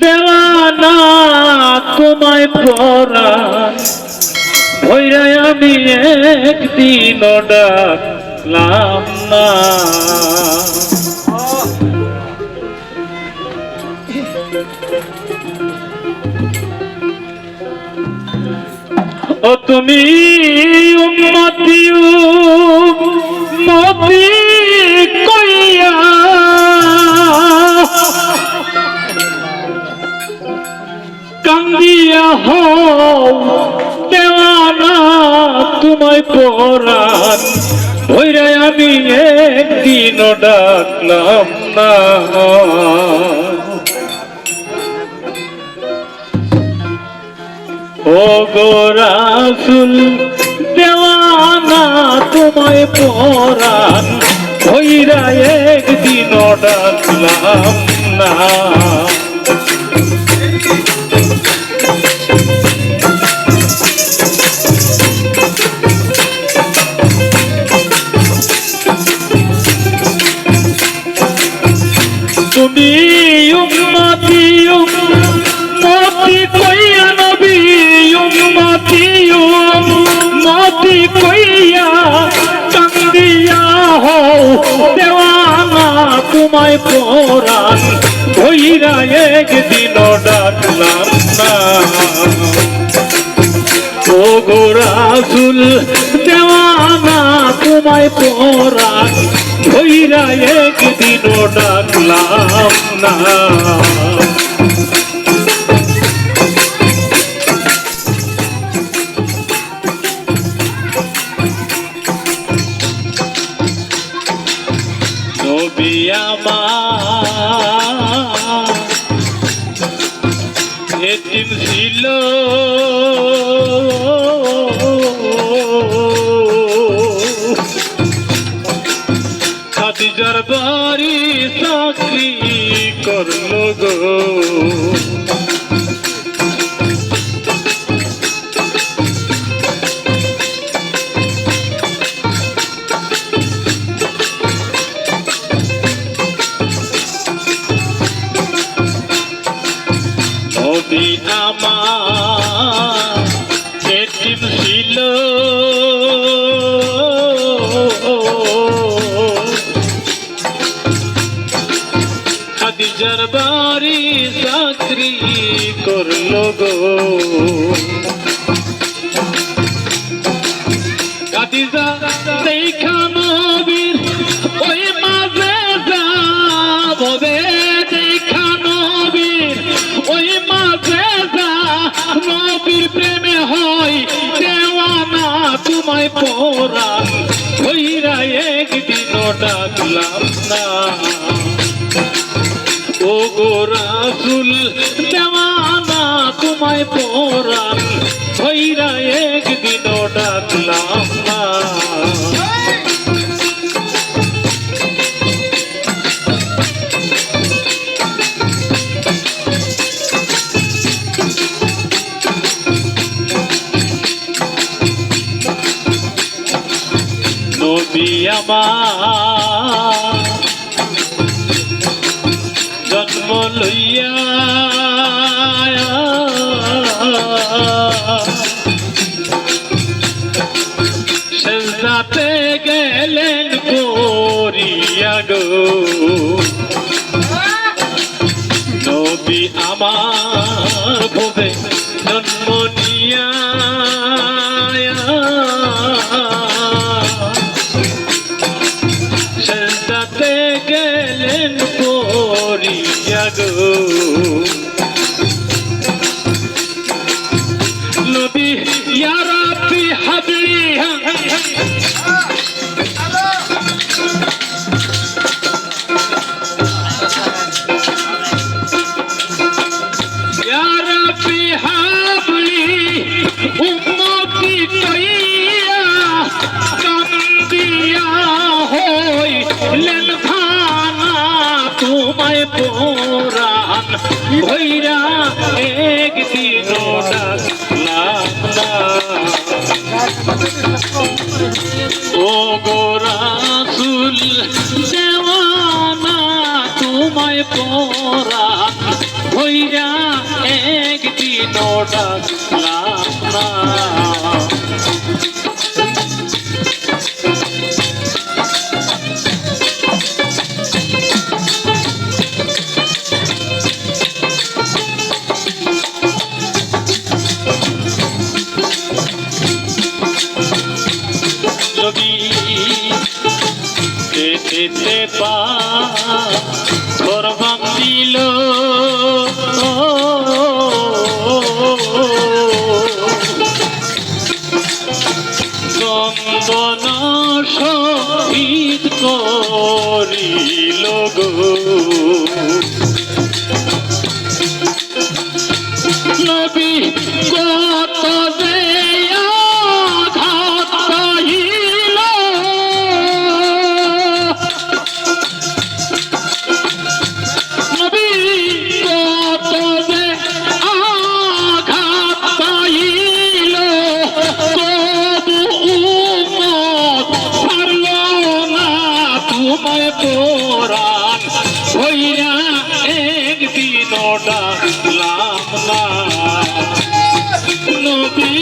দেওয়ানা তোমায় পরা ভৈরায় আমি একদিন ডাকলাম না। ও তুমি উম্মতি উম্মতি দেওয়ানা তোমায় পরাণ। ভৈরে আমি একদিন ডাকলাম না। ও গোরাসুল দেওয়ানা তোমায় পরাণ। ভৈরা একদিন ডাকলাম তোমায় পরাণ, ধইরা একদিন ডাকলাম না। ও গোরাজুল দেওয়ানা তোমায় পরাণ ভৈরা একদিন ডাকলাম না। এদিন ছিল। খাদিজার বাড়ি চাকরি করল গো। আমার এটিম ছিল। খাদিজার বাড়ি চাকরি করল গো খাদিজা পরা হইরা একদিন ডাকলাম না। ও গো রাসুল দেওয়ানা তোমায় পরাণ হইরা আমার। জন্ম লইয়া সেজাতে গেলেন করিয়া গো। নবী আমার ভবে জন্ম নিয়া। গো ভৈরা একদিন ও গোরাসুল দেওয়ানা তোমায় পোরা ভৈরা একদিন ডাকলাম না। যেতে পারবাম দিল চন্দন নদী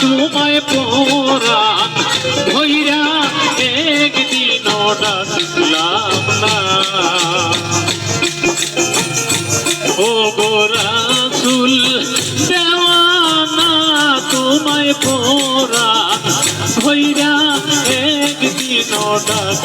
তোমায় পরাণ ভৈরা একদিন ডাকলাম না। ও গোরাসুল দেওয়ানা তোমায় পরাণ ভৈরা একদিন ডাক